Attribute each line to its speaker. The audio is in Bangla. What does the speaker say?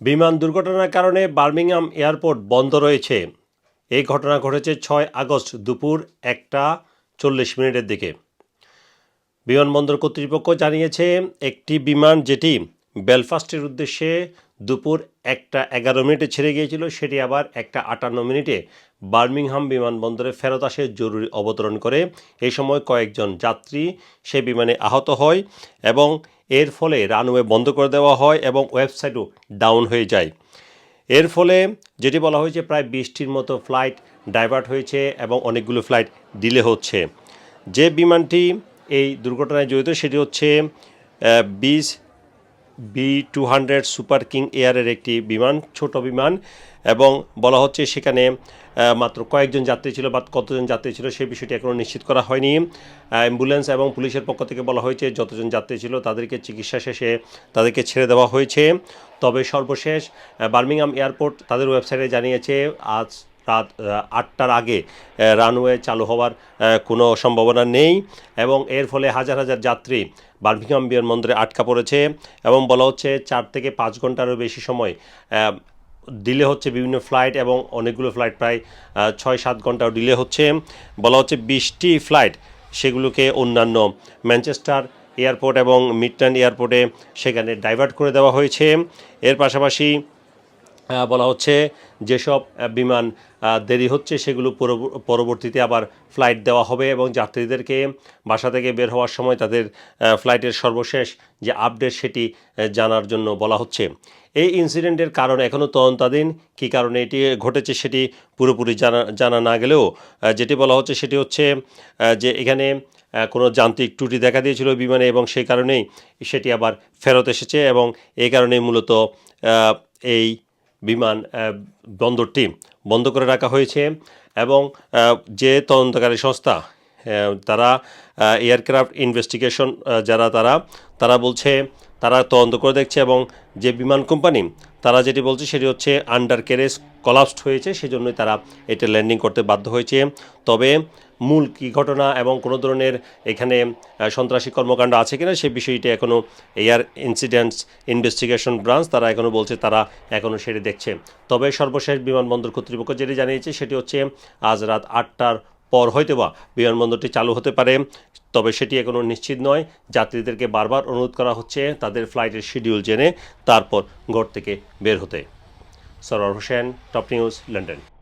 Speaker 1: বিমান দুর্ঘটনার কারণে বার্মিংহাম এয়ারপোর্ট বন্ধ রয়েছে। এই ঘটনা ঘটেছে ছয় আগস্ট দুপুর একটা চল্লিশ মিনিটের দিকে। বিমানবন্দর কর্তৃপক্ষ জানিয়েছে, একটি বিমান যেটি বেলফাস্টের উদ্দেশ্যে দুপুর একটা এগারো মিনিটে ছেড়ে গিয়েছিল, সেটি আবার একটা আটান্ন মিনিটে বার্মিংহাম বিমানবন্দরে ফেরত আসে জরুরি অবতরণ করে। এই সময় কয়েকজন যাত্রী সে বিমানে আহত হয় এবং এর ফলে রানওয়ে বন্ধ করে দেওয়া হয় এবং ওয়েবসাইটও ডাউন হয়ে যায়। এর ফলে যেটি বলা হয়েছে প্রায় বিশটির মতো ফ্লাইট ডাইভার্ট হয়েছে এবং অনেকগুলো ফ্লাইট ডিলে হচ্ছে। যে বিমানটি এই দুর্ঘটনায় জড়িত সেটি হচ্ছে Beech B two hundred super king এয়ারের একটি বিমান, ছোট বিমান, এবং বলা হচ্ছে সেখানে মাত্র কয়েকজন যাত্রী ছিল বা কতজন যাত্রী ছিল সেই বিষয়টি এখনও নিশ্চিত করা হয়নি। অ্যাম্বুলেন্স এবং পুলিশের পক্ষ থেকে বলা হয়েছে যতজন যাত্রী ছিল তাদেরকে চিকিৎসা শেষে তাদেরকে ছেড়ে দেওয়া হয়েছে। তবে সর্বশেষ বার্মিংহাম এয়ারপোর্ট তাদের ওয়েবসাইটে জানিয়েছে, আজ রাত আটটার আগে রানওয়ে চালু হওয়ার কোনো সম্ভাবনা নেই এবং এর ফলে হাজার হাজার যাত্রী বার্মিংহাম বিমানবন্দরে আটকা পড়েছে এবং বলা হচ্ছে চার থেকে পাঁচ ঘন্টারও বেশি সময় ডিলে হচ্ছে বিভিন্ন ফ্লাইট এবং অনেকগুলো ফ্লাইট প্রায় ছয় সাত ঘন্টাও ডিলে হচ্ছে। বলা হচ্ছে বিশটি ফ্লাইট সেগুলোকে অন্যান্য ম্যানচেস্টার এয়ারপোর্ট এবং মিডল্যান্ড এয়ারপোর্টে সেখানে ডাইভার্ট করে দেওয়া হয়েছে। এর পাশাপাশি বলা হচ্ছে যেসব বিমান দেরি হচ্ছে সেগুলো পরবর্তীতে আবার ফ্লাইট দেওয়া হবে এবং যাত্রীদেরকে বাসা থেকে বের হওয়ার সময় তাদের ফ্লাইটের সর্বশেষ যে আপডেট সেটি জানার জন্য বলা হচ্ছে। এই ইনসিডেন্টের কারণ এখনও তদন্তাধীন। কী কারণে এটি ঘটেছে সেটি পুরোপুরি জানা জানা না গেলেও যেটি বলা হচ্ছে সেটি হচ্ছে যে এখানে কোনো যান্ত্রিক ত্রুটি দেখা দিয়েছিল বিমানে এবং সেই কারণেই সেটি আবার ফেরত এসেছে এবং এই কারণেই মূলত এই বিমান বন্দরটি বন্ধ করে রাখা হয়েছে এবং যে তদন্তকারী সংস্থা তারা এয়ারক্রাফট ইনভেস্টিগেশন যারা তারা তারা বলছে, তারা তদন্ত করে দেখছে এবং যে বিমান কোম্পানি, তারা যেটি বলছে সেটি হচ্ছে আন্ডার ক্যারেজ কলাপসড হয়েছে, সেজন্যই তারা এটা ল্যান্ডিং করতে বাধ্য হয়েছে। তবে মূল কী ঘটনা এবং কোনো ধরনের এখানে সন্ত্রাসী কর্মকাণ্ড আছে কিনা সে বিষয়টি এখনও এয়ার ইনসিডেন্টস ইনভেস্টিগেশন ব্রাঞ্চ তারা এখনও বলছে তারা এখনও সেটি দেখছে। তবে সর্বশেষ বিমানবন্দর কর্তৃপক্ষ যেটি জানিয়েছে সেটি হচ্ছে, আজ রাত আটটার পর হয়তো বা বিমানবন্দরটি চালু হতে পারে, তবে সেটি এখনও নিশ্চিত নয়। যাত্রীদেরকে বারবার অনুরোধ করা হচ্ছে তাদের ফ্লাইটের শিডিউল জেনে তারপর ঘর থেকে বের হতে। Sarowar Hossain, top news, London.